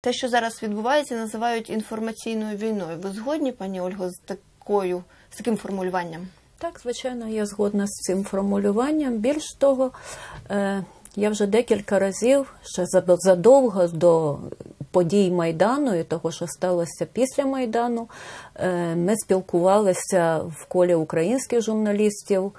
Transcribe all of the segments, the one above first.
Те, що зараз відбувається, називають інформаційною війною. Ви згодні, пані Ольго, з такою з таким формулюванням? Так, звичайно, я згодна з цим формулюванням. Більш того, е, я вже декілька разів ще задовго до подій Майдану і того, що сталося після Майдану, е, ми спілкувалися в колі українських журналістів.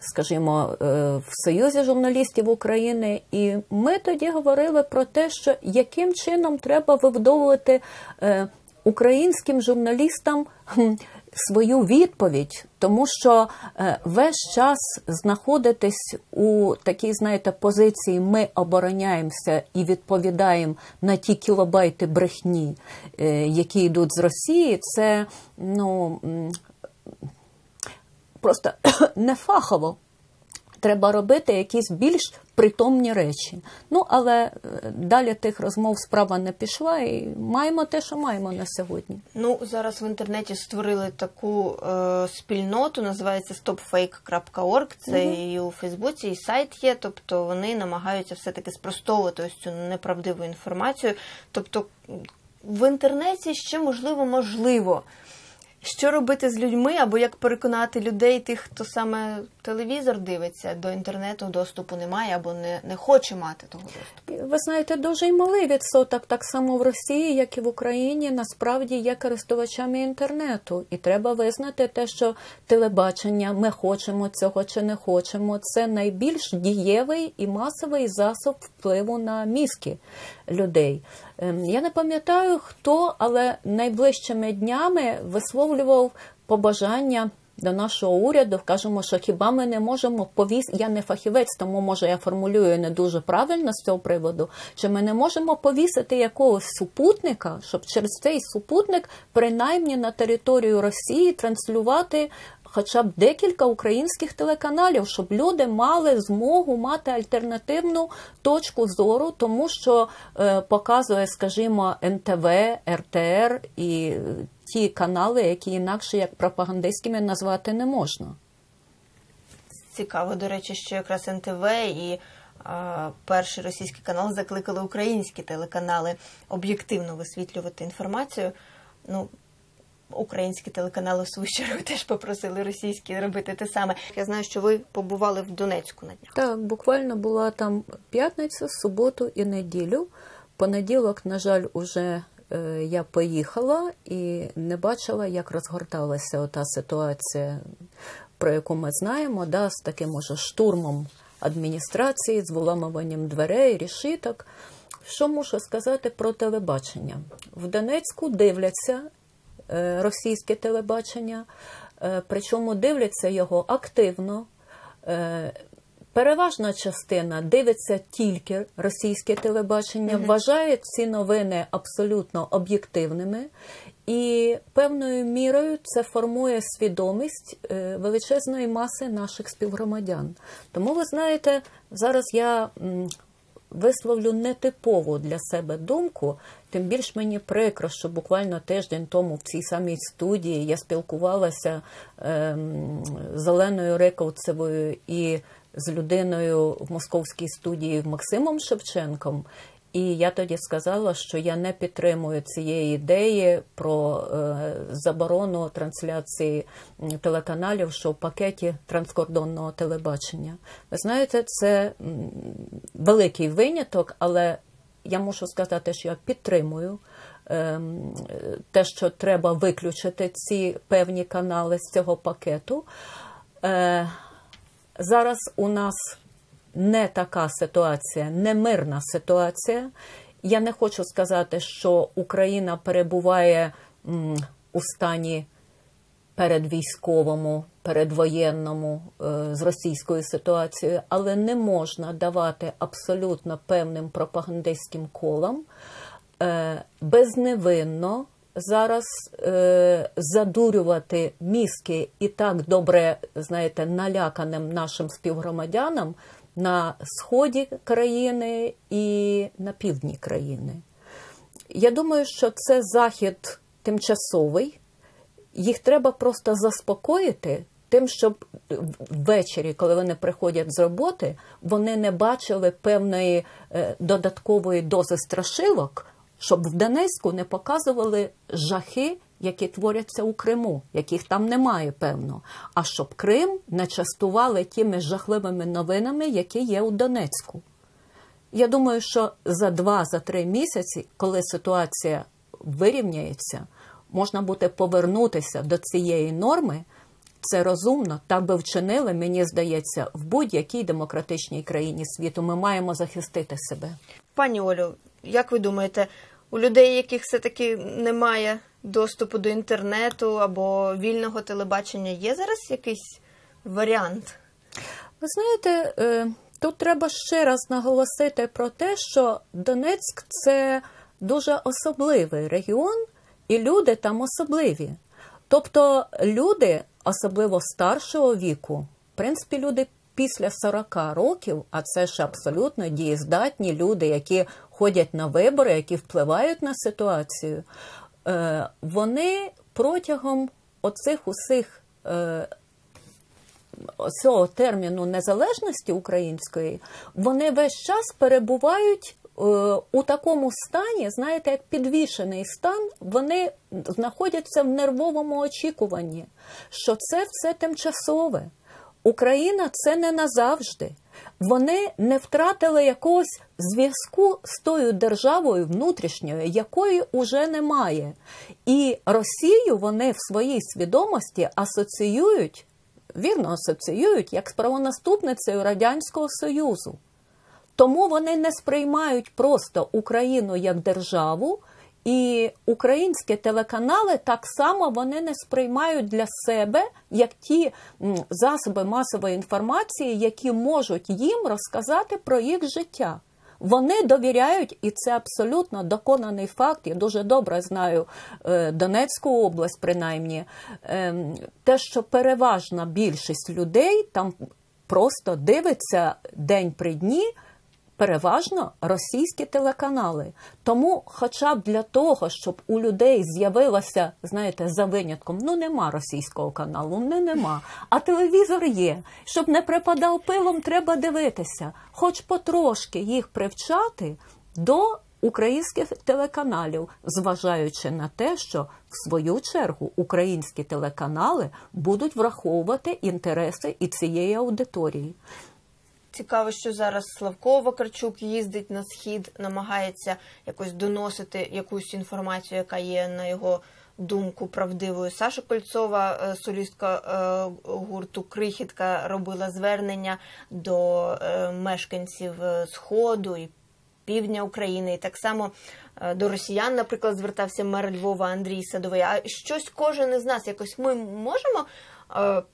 Скажімо, е, в Союзі журналістів України, і ми тоді говорили про те, що яким чином треба вибудовувати українським журналістам свою відповідь, тому що е, весь час знаходитись у такій, знаєте, позиції ми обороняємося і відповідаємо на ті кілобайти брехні, е, які йдуть з Росії, це ну просто не фахово треба робити якісь більш притомні речі. Ну, але е, далі тих розмов справа не пішла, і маємо те, що маємо на сьогодні. Ну, зараз в інтернеті створили таку е, спільноту, називається stopfake.org, Це угу. і у Фейсбуці, і сайт є. Тобто вони намагаються все-таки спростовувати ось цю неправдиву інформацію. Тобто в інтернеті ще можливо можливо. Що робити з людьми, або як переконати людей, тих, хто саме телевізор дивиться, до інтернету доступу немає або не не хоче мати того доступу? Ви знаєте, дуже й малий відсоток, так само в Росії, як і в Україні, насправді є користувачами інтернету. І треба визнати те, що телебачення ми хочемо цього чи не хочемо. Це найбільш дієвий і масовий засоб впливу на мізки людей. Ем, я не пам'ятаю хто, але найближчими днями висловлював побажання. До нашого уряду кажемо, що хіба ми не можемо повіс? я не фахівець, тому може я формулюю не дуже правильно з цього приводу, чи ми не можемо повісити якогось супутника, щоб через цей супутник принаймні на територію Росії транслювати хоча б декілька українських телеканалів, щоб люди мали змогу мати альтернативну точку зору, тому що е, показує, скажімо, НТВ, РТР і ті канали, які інакше як пропагандистськими назвати не можна. Цікаво, до речі, що якраз НТВ і а, перший російський канал закликали українські телеканали об'єктивно висвітлювати інформацію. Ну, Українські телеканали в свою чергу теж попросили російські робити те саме. Я знаю, що ви побували в Донецьку на днях. Так, буквально була там п'ятниця, суботу і неділю. Понеділок, на жаль, уже е, я поїхала і не бачила, як розгорталася ота ситуація, про яку ми знаємо, да, з таким уже штурмом адміністрації, з виламуванням дверей, рішиток. Що можу сказати про телебачення? В Донецьку дивляться російське телебачення, е, причому дивляться його активно. Е, переважна частина дивиться тільки російське телебачення, mm вважає ці новини абсолютно об'єктивними, і певною мірою це формує свідомість величезної маси наших співгромадян. Тому ви знаєте, зараз я висловлю нетипову для себе думку, тим більш мені прикро, що буквально тиждень тому в цій самій студії я спілкувалася е, з Оленою Риковцевою і з людиною в московській студії Максимом Шевченком. І я тоді сказала, що я не підтримую цієї ідеї про е, заборону трансляції телеканалів, що в пакеті транскордонного телебачення. Ви знаєте, це великий виняток, але я мушу сказати, що я підтримую е, те, що треба виключити ці певні канали з цього пакету. Е, Зараз у нас не така ситуація, не мирна ситуація. Я не хочу сказати, що Україна перебуває у стані передвійськовому, передвоєнному е, з російською ситуацією, але не можна давати абсолютно певним пропагандистським колам е, безневинно. Зараз е, задурювати мізки і так добре, знаєте, наляканим нашим співгромадянам на сході країни і на півдні країни. Я думаю, що це захід тимчасовий, їх треба просто заспокоїти. Тим, щоб ввечері, коли вони приходять з роботи, вони не бачили певної е, додаткової дози страшилок щоб в Донецьку не показували жахи, які творяться у Криму, яких там немає, певно. А щоб Крим не частували тими жахливими новинами, які є у Донецьку. Я думаю, що за два-за три місяці, коли ситуація вирівняється, можна буде повернутися до цієї норми. Це розумно, так би вчинили, мені здається, в будь-якій демократичній країні світу. Ми маємо захистити себе. Пані Олю, як ви думаєте, у людей, яких все-таки немає доступу до інтернету або вільного телебачення, є зараз якийсь варіант? Ви знаєте, е, тут треба ще раз наголосити про те, що Донецьк це дуже особливий регіон, і люди там особливі. Тобто люди, особливо старшого віку, в принципі, люди після 40 років, а це ж абсолютно дієздатні люди, які ходять на вибори, які впливають на ситуацію, е, вони протягом оцих усіх е, цього терміну незалежності української, вони весь час перебувають. Е, у такому стані, знаєте, як підвішений стан, вони знаходяться в нервовому очікуванні, що це все тимчасове. Україна це не назавжди. Вони не втратили якогось зв'язку з тою державою внутрішньою, якої уже немає. І Росію вони в своїй свідомості асоціюють, вірно асоціюють як з правонаступницею Радянського Союзу. Тому вони не сприймають просто Україну як державу, і українські телеканали так само вони не сприймають для себе як ті засоби масової інформації, які можуть їм розказати про їх життя. Вони довіряють, і це абсолютно доконаний факт. Я дуже добре знаю е, Донецьку область, принаймні, ем, те, що переважна більшість людей там просто дивиться день при дні переважно російські телеканали. Тому, хоча б для того, щоб у людей з'явилося, знаєте, за винятком, ну нема російського каналу, не нема. А телевізор є. Щоб не припадав пилом, треба дивитися, хоч потрошки їх привчати до. Українських телеканалів, зважаючи на те, що в свою чергу українські телеканали будуть враховувати інтереси і цієї аудиторії. Цікаво, що зараз Славко Вакарчук їздить на схід, намагається якось доносити якусь інформацію, яка є на його думку правдивою. Саша Кольцова, е, солістка е, гурту Крихітка, робила звернення до е, мешканців Сходу і півдня України, і так само до росіян, наприклад, звертався мер Львова Андрій Садовий. А щось кожен із нас якось ми можемо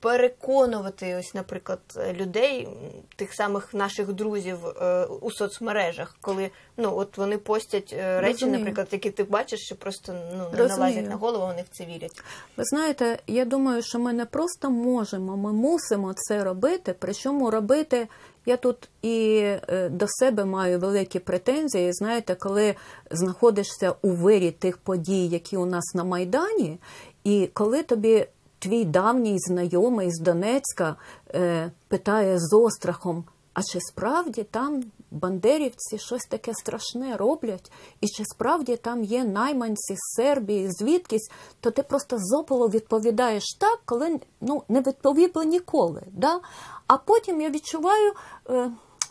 переконувати, ось, наприклад, людей, тих самих наших друзів е, у соцмережах, коли ну от вони постять е, речі, Розумію. наприклад, які ти бачиш, що просто ну не Розумію. налазять на голову, вони в це вірять. Ви знаєте, я думаю, що ми не просто можемо, ми мусимо це робити. Причому робити. Я тут і до себе маю великі претензії. Знаєте, коли знаходишся у вирі тих подій, які у нас на Майдані, і коли тобі твій давній знайомий з Донецька е, питає з острахом, а чи справді там бандерівці щось таке страшне роблять, і чи справді там є найманці з Сербії, звідкись, то ти просто зополо відповідаєш так, коли ну, не відповів би ніколи. Да? А потім я відчуваю. Е,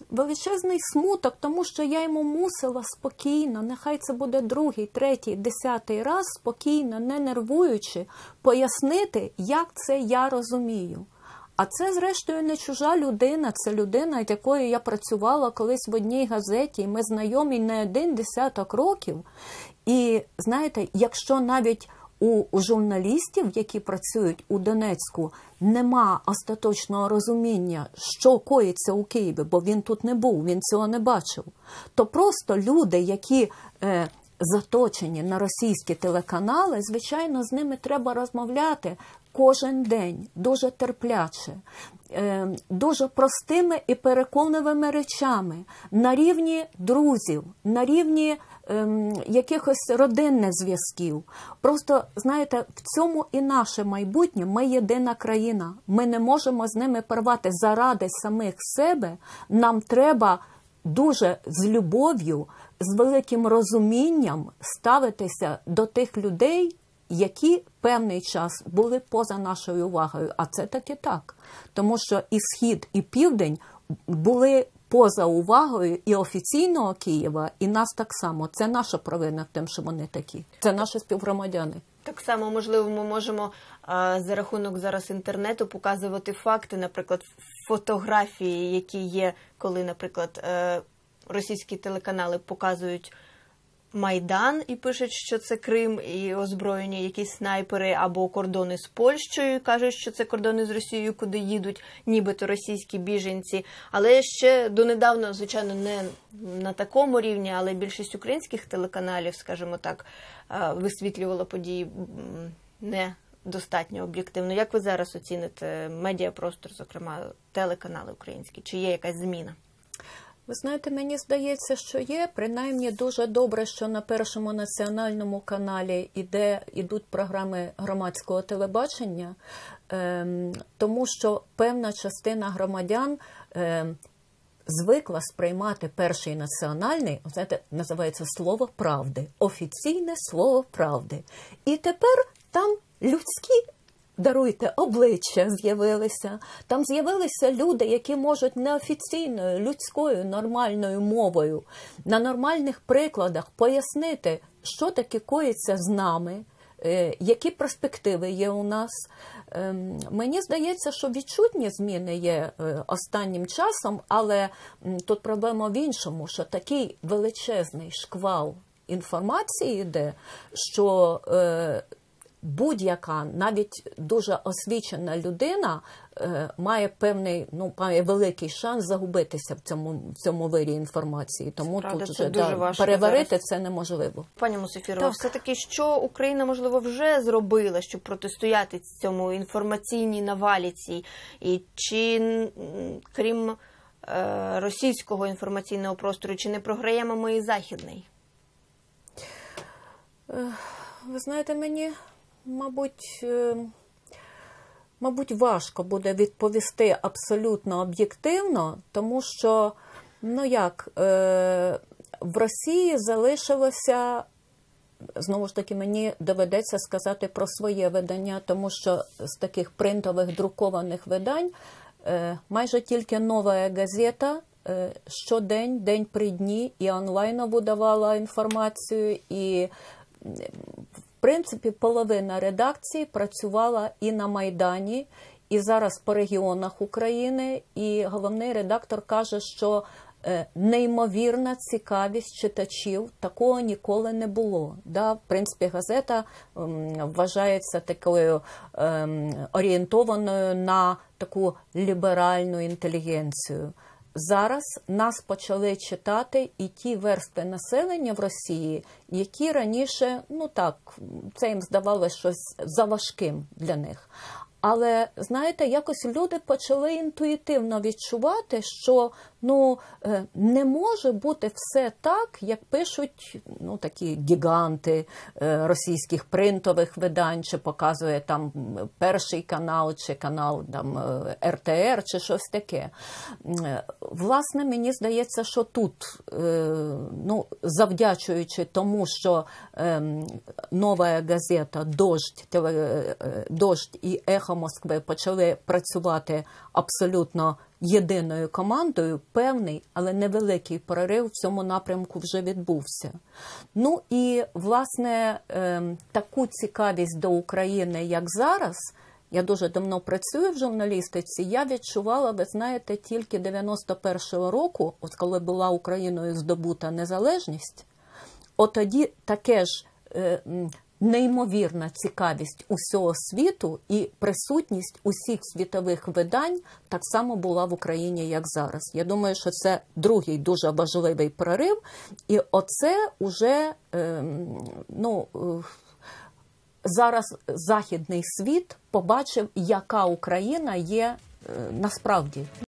величезний смуток, тому що я йому мусила спокійно, нехай це буде другий, третій, десятий раз, спокійно, не нервуючи, пояснити, як це я розумію. А це, зрештою, не чужа людина, це людина, з якою я працювала колись в одній газеті, ми знайомі не один десяток років. І знаєте, якщо навіть у, журналістів, які працюють у Донецьку, нема остаточного розуміння, що коїться у Києві, бо він тут не був, він цього не бачив. То просто люди, які е, заточені на російські телеканали, звичайно, з ними треба розмовляти кожен день, дуже терпляче. Е, дуже простими і переконливими речами на рівні друзів, на рівні ем, якихось родинних зв'язків. Просто знаєте, в цьому і наше майбутнє. Ми єдина країна. Ми не можемо з ними порвати заради самих себе. Нам треба дуже з любов'ю з великим розумінням ставитися до тих людей, які певний час були поза нашою увагою. А це таки так. Тому що і Схід, і Південь були поза увагою і офіційного Києва, і нас так само. Це наша провина в тим, що вони такі. Це наші співгромадяни. Так само, можливо, ми можемо а, за рахунок зараз інтернету показувати факти, наприклад, фотографії, які є, коли, наприклад, е, російські телеканали показують Майдан і пишуть, що це Крим, і озброєні якісь снайпери або кордони з Польщею, і кажуть, що це кордони з Росією, куди їдуть, нібито російські біженці. Але ще донедавна, звичайно, не на такому рівні, але більшість українських телеканалів, скажімо так, е, висвітлювала події не достатньо об'єктивно. Як ви зараз оціните медіапростор, зокрема телеканали українські? Чи є якась зміна? Ви знаєте, мені здається, що є. Принаймні дуже добре, що на першому національному каналі іде, ідуть програми громадського телебачення, ем, тому що певна частина громадян. Ем, Звикла сприймати перший національний, знаєте, називається слово правди, офіційне слово правди. І тепер там людські даруйте, обличчя з'явилися. Там з'явилися люди, які можуть неофіційною, людською, нормальною мовою на нормальних прикладах пояснити, що таке коїться з нами. Е, які перспективи є у нас? Ем, мені здається, що відчутні зміни є е, останнім часом, але тут проблема в іншому, що такий величезний шквал інформації йде, що е, будь-яка навіть дуже освічена людина е, має певний, ну має великий шанс загубитися в цьому в цьому вирі інформації. Тому Правда, тут вже да, переварити зараз. це неможливо. Пані Мусифірова, все таки, що Україна можливо вже зробила, щоб протистояти цьому інформаційній навалі цій, і чи крім е, російського інформаційного простору, чи не програємо ми і західний? Ви знаєте, мені, мабуть, е, мабуть, важко буде відповісти абсолютно об'єктивно, тому що, ну як, е, в Росії залишилося. Знову ж таки, мені доведеться сказати про своє видання, тому що з таких принтових друкованих видань е, майже тільки нова газета щодень, день при дні, і онлайново давала інформацію, і принципі, половина редакції працювала і на Майдані, і зараз по регіонах України. І головний редактор каже, що е, неймовірна цікавість читачів такого ніколи не було. Да? В принципі, газета вважається такою ем, орієнтованою на таку ліберальну інтелігенцію. Зараз нас почали читати і ті верстви населення в Росії, які раніше, ну так, це їм здавалося щось заважким для них. Але знаєте, якось люди почали інтуїтивно відчувати, що ну е, не може бути все так, як пишуть ну такі гіганти е, російських принтових видань, чи показує там перший канал, чи канал там е, РТР, чи щось таке. Власне, мені здається, що тут, ну завдячуючи тому, що е, нова газета Дождь, Дождь і Ехо Москви почали працювати абсолютно єдиною командою, певний, але невеликий прорив в цьому напрямку вже відбувся. Ну і власне е, таку цікавість до України, як зараз. Я дуже давно працюю в журналістиці. Я відчувала, ви знаєте, тільки 91-го року, от коли була Україною здобута незалежність, от тоді таке ж е, неймовірна цікавість усього світу і присутність усіх світових видань так само була в Україні, як зараз. Я думаю, що це другий дуже важливий прорив, і оце уже е, ну. е, зараз західний світ побачив, яка Україна є е, насправді.